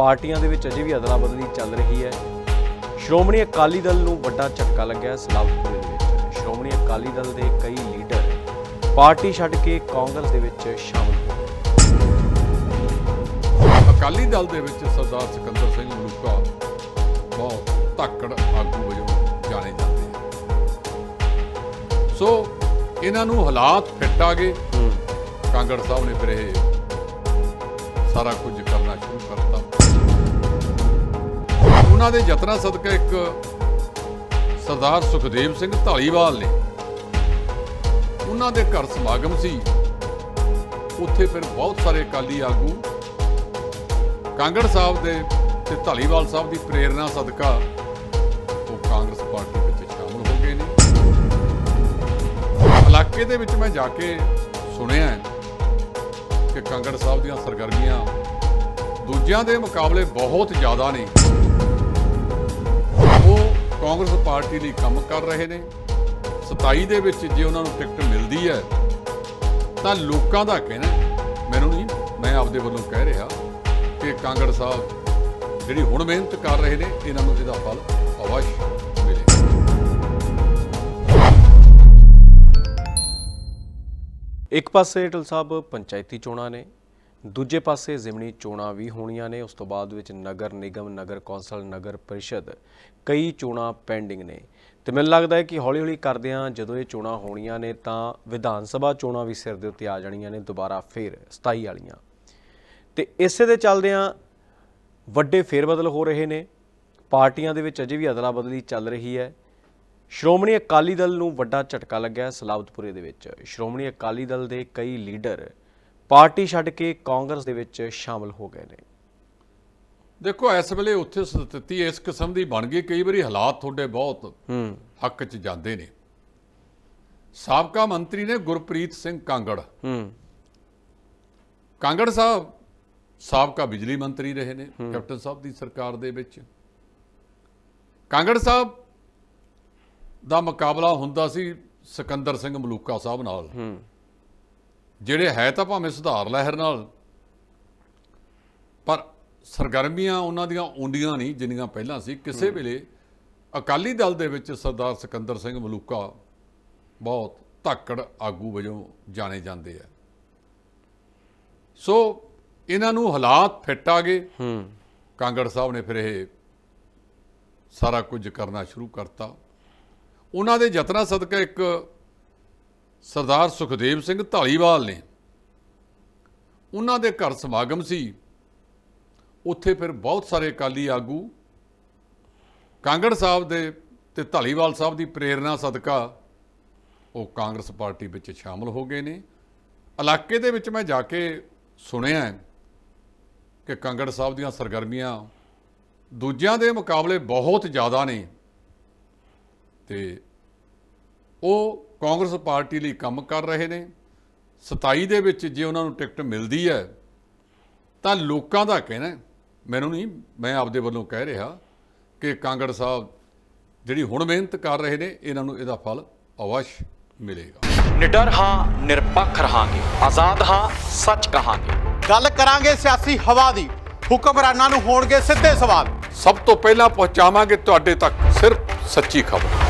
ਪਾਰਟੀਆਂ ਦੇ ਵਿੱਚ ਅਜੇ ਵੀ ਅਦਲਾ ਬਦਲੀ ਚੱਲ ਰਹੀ ਹੈ। ਸ਼੍ਰੋਮਣੀ ਅਕਾਲੀ ਦਲ ਨੂੰ ਵੱਡਾ ਝਟਕਾ ਲੱਗਿਆ ਸਲਾਮਪੁਰੇ ਦੇ ਵਿੱਚ। ਸ਼੍ਰੋਮਣੀ ਅਕਾਲੀ ਦਲ ਦੇ ਕਈ ਲੀਡਰ ਪਾਰਟੀ ਛੱਡ ਕੇ ਕਾਂਗਰਸ ਦੇ ਵਿੱਚ ਸ਼ਾਮਲ ਹੋ ਗਏ। ਅਕਾਲੀ ਦਲ ਦੇ ਵਿੱਚ ਸਰਦਾਰ ਸਿਕੰਦਰ ਸਿੰਘ ਮਲੂਕਾ ਬਹੁਤ ਧਾਕੜ ਆਗੂ ਵਜੋਂ ਜਾਣੇ ਜਾਂਦੇ ਸੋ ਇਹਨਾਂ ਨੂੰ ਹਾਲਾਤ ਫਿੱਟ ਆ ਗਏ। ਕਾਂਗੜ ਸਾਹਿਬ ਨੇ ਫਿਰ ਇਹ ਸਾਰਾ ਕੁਝ ਕਰਨਾ ਸ਼ੁਰੂ ਕਰਤਾ। ਉਹਨਾਂ ਦੇ ਯਤਨਾਂ ਸਦਕਾ ਇੱਕ ਸਰਦਾਰ ਸੁਖਦੇਵ ਸਿੰਘ ਢਾਲੀਵਾਲ ਨੇ। ਉਹਨਾਂ ਦੇ ਘਰ ਸਮਾਗਮ ਸੀ। ਉੱਥੇ ਫਿਰ ਬਹੁਤ ਸਾਰੇ ਅਕਾਲੀ ਆਗੂ, ਕਾਂਗੜ ਸਾਹਿਬ ਦੇ ਤੇ ਢਾਲੀਵਾਲ ਸਾਹਿਬ ਦੀ ਪ੍ਰੇਰਣਾ ਸਦਕਾ ਉਹ ਕਾਂਗਰਸ ਪਾਰਟੀ ਵਿੱਚ ਸ਼ਾਮਲ ਹੋ ਗਏ ਨੇ। ਇਲਾਕੇ ਦੇ ਵਿੱਚ ਮੈਂ ਜਾ ਕੇ ਸੁਣਿਆ ਕਿ ਕਾਂਗੜ ਸਾਹਿਬ ਦੀਆਂ ਸਰਗਰਮੀਆਂ ਦੂਜਿਆਂ ਦੇ ਮੁਕਾਬਲੇ ਬਹੁਤ ਜ਼ਿਆਦਾ ਨੇ। ਉਹ ਕਾਂਗਰਸ ਪਾਰਟੀ ਲਈ ਕੰਮ ਕਰ ਰਹੇ ਨੇ। 27 ਦੇ ਵਿੱਚ ਜੇ ਉਹਨਾਂ ਨੂੰ ਟਿਕਟ ਮਿਲਦੀ ਹੈ, ਤਾਂ ਲੋਕਾਂ ਦਾ ਕਹਿਣਾ ਮੈਨੂੰ ਨਹੀਂ, ਮੈਂ ਆਪਦੇ ਵੱਲੋਂ ਕਹਿ ਰਿਹਾ ਕਿ ਕਾਂਗੜ ਸਾਹਿਬ ਜਿਹੜੀ ਹੁਣ ਮਿਹਨਤ ਕਰ ਰਹੇ ਨੇ, ਇਹਨਾਂ ਨੂੰ ਇਹਦਾ ਫਲ ਅਵਸ਼ ਇੱਕ ਪਾਸੇ ਢਲ ਸਾਹਿਬ ਪੰਚਾਇਤੀ ਚੋਣਾਂ ਨੇ, ਦੂਜੇ ਪਾਸੇ ਜ਼ਿਮਨੀ ਚੋਣਾਂ ਵੀ ਹੋਣੀਆਂ ਨੇ। ਉਸ ਤੋਂ ਬਾਅਦ ਵਿੱਚ ਨਗਰ ਨਿਗਮ, ਨਗਰ ਕੌਂਸਲ, ਨਗਰ ਪਰਿਸ਼ਦ ਕਈ ਚੋਣਾਂ ਪੈਂਡਿੰਗ ਨੇ। ਤੇ ਮੈਨੂੰ ਲੱਗਦਾ ਹੈ ਕਿ ਹੌਲੀ-ਹੌਲੀ ਕਰਦਿਆਂ ਜਦੋਂ ਇਹ ਚੋਣਾਂ ਹੋਣੀਆਂ ਨੇ ਤਾਂ ਵਿਧਾਨ ਸਭਾ ਚੋਣਾਂ ਵੀ ਸਿਰ ਦੇ ਉੱਤੇ ਆ ਜਾਣੀਆਂ ਨੇ, ਦੁਬਾਰਾ ਫੇਰ 27 ਵਾਲੀਆਂ। ਤੇ ਇਸੇ ਦੇ ਚੱਲਦਿਆਂ ਵੱਡੇ ਫੇਰਬਦਲ ਹੋ ਰਹੇ ਨੇ। ਪਾਰਟੀਆਂ ਦੇ ਵਿੱਚ ਅਜੇ ਵੀ ਅਦਲਾ ਬਦਲੀ ਚੱਲ ਰਹੀ ਹੈ। ਸ਼੍ਰੋਮਣੀ ਅਕਾਲੀ ਦਲ ਨੂੰ ਵੱਡਾ ਝਟਕਾ ਲੱਗਿਆ ਸਲਾਬਤਪੁਰੇ ਦੇ ਵਿੱਚ। ਸ਼੍ਰੋਮਣੀ ਅਕਾਲੀ ਦਲ ਦੇ ਕਈ ਲੀਡਰ ਪਾਰਟੀ ਛੱਡ ਕੇ ਕਾਂਗਰਸ ਦੇ ਵਿੱਚ ਸ਼ਾਮਲ ਹੋ ਗਏ ਨੇ। ਦੇਖੋ ਇਸ ਵੇਲੇ ਉੱਥੇ ਸਥਿਤੀ ਇਸ ਕਿਸਮ ਦੀ ਬਣ ਗਈ ਕਈ ਵਾਰੀ ਹਾਲਾਤ ਤੁਹਾਡੇ ਬਹੁਤ ਹੂੰ। ਹੱਕ 'ਚ ਜਾਂਦੇ ਨੇ। ਸਾਬਕਾ ਮੰਤਰੀ ਨੇ ਗੁਰਪ੍ਰੀਤ ਸਿੰਘ ਕਾਂਗੜ। ਹੂੰ। ਕਾਂਗੜ ਸਾਹਿਬ ਸਾਬਕਾ ਬਿਜਲੀ ਮੰਤਰੀ ਰਹੇ ਨੇ ਕੈਪਟਨ ਸਾਹਿਬ ਦੀ ਸਰਕਾਰ ਦੇ ਵਿੱਚ। ਕਾਂਗੜ ਸਾਹਿਬ ਦਾ ਮੁਕਾਬਲਾ ਹੁੰਦਾ ਸੀ ਸਿਕੰਦਰ ਸਿੰਘ ਮਲੂਕਾ ਸਾਹਿਬ ਨਾਲ। ਹੂੰ। ਜਿਹੜੇ ਹੈ ਤਾਂ ਭਾਵੇਂ ਸੁਧਾਰ ਲਹਿਰ ਨਾਲ ਪਰ ਸਰਗਰਮੀਆਂ ਉਹਨਾਂ ਦੀਆਂ ਉਂਡੀਆਂ ਨਹੀਂ ਜਿੰਨੀਆਂ ਪਹਿਲਾਂ ਸੀ। ਕਿਸੇ ਵੇਲੇ ਅਕਾਲੀ ਦਲ ਦੇ ਵਿੱਚ ਸਰਦਾਰ ਸਿਕੰਦਰ ਸਿੰਘ ਮਲੂਕਾ ਬਹੁਤ ਧਾਕੜ ਆਗੂ ਵਜੋਂ ਜਾਣੇ ਜਾਂਦੇ ਆ। ਸੋ ਇਹਨਾਂ ਨੂੰ ਹਾਲਾਤ ਫਿੱਟ ਆ ਗਏ। ਹੂੰ। ਕਾਂਗੜ ਸਾਹਿਬ ਨੇ ਫਿਰ ਇਹ ਸਾਰਾ ਕੁਝ ਕਰਨਾ ਸ਼ੁਰੂ ਕਰਤਾ। ਉਹਨਾਂ ਦੇ ਯਤਨਾਂ ਸਦਕਾ ਇੱਕ ਸਰਦਾਰ ਸੁਖਦੇਵ ਸਿੰਘ ਢਾਲੀਵਾਲ ਨੇ। ਉਹਨਾਂ ਦੇ ਘਰ ਸਮਾਗਮ ਸੀ। ਉੱਥੇ ਫਿਰ ਬਹੁਤ ਸਾਰੇ ਅਕਾਲੀ ਆਗੂ ਕਾਂਗੜ ਸਾਹਿਬ ਦੇ ਤੇ ਢਾਲੀਵਾਲ ਸਾਹਿਬ ਦੀ ਪ੍ਰੇਰਣਾ ਸਦਕਾ ਉਹ ਕਾਂਗਰਸ ਪਾਰਟੀ ਵਿੱਚ ਸ਼ਾਮਲ ਹੋ ਗਏ ਨੇ। ਇਲਾਕੇ ਦੇ ਵਿੱਚ ਮੈਂ ਜਾ ਕੇ ਸੁਣਿਆ ਕਿ ਕਾਂਗੜ ਸਾਹਿਬ ਦੀਆਂ ਸਰਗਰਮੀਆਂ ਦੂਜਿਆਂ ਦੇ ਮੁਕਾਬਲੇ ਬਹੁਤ ਜ਼ਿਆਦਾ ਨੇ। ਤੇ ਉਹ ਕਾਂਗਰਸ ਪਾਰਟੀ ਲਈ ਕੰਮ ਕਰ ਰਹੇ ਨੇ। 27 ਦੇ ਵਿੱਚ ਜੇ ਉਹਨਾਂ ਨੂੰ ਟਿਕਟ ਮਿਲਦੀ ਹੈ ਤਾਂ ਲੋਕਾਂ ਦਾ ਕਹਿਣਾ ਮੈਨੂੰ ਨਹੀਂ ਮੈਂ ਆਪਦੇ ਵੱਲੋਂ ਕਹਿ ਰਿਹਾ ਕਿ ਕਾਂਗੜ ਸਾਹਿਬ ਜਿਹੜੀ ਹੁਣ ਮਿਹਨਤ ਕਰ ਰਹੇ ਨੇ ਇਹਨਾਂ ਨੂੰ ਇਹਦਾ ਫਲ ਅਵਸ਼ ਮਿਲੇਗਾ। ਨਿਡਰ ਹਾਂ ਨਿਰਪੱਖ ਰਹਾਂਗੇ। ਆਜ਼ਾਦ ਹਾਂ ਸੱਚ ਕਹਾਂਗੇ। ਗੱਲ ਕਰਾਂਗੇ ਸਿਆਸੀ ਹਵਾ ਦੀ। ਹੁਕਮਰਾਨਾਂ ਨੂੰ ਹੋਣਗੇ ਸਿੱਧੇ ਸਵਾਲ। ਸਭ ਤੋਂ ਪਹਿਲਾਂ ਪਹੁੰਚਾਵਾਂਗੇ ਤੁਹਾਡੇ ਤੱਕ ਸਿਰਫ ਸੱਚੀ ਖਬਰ।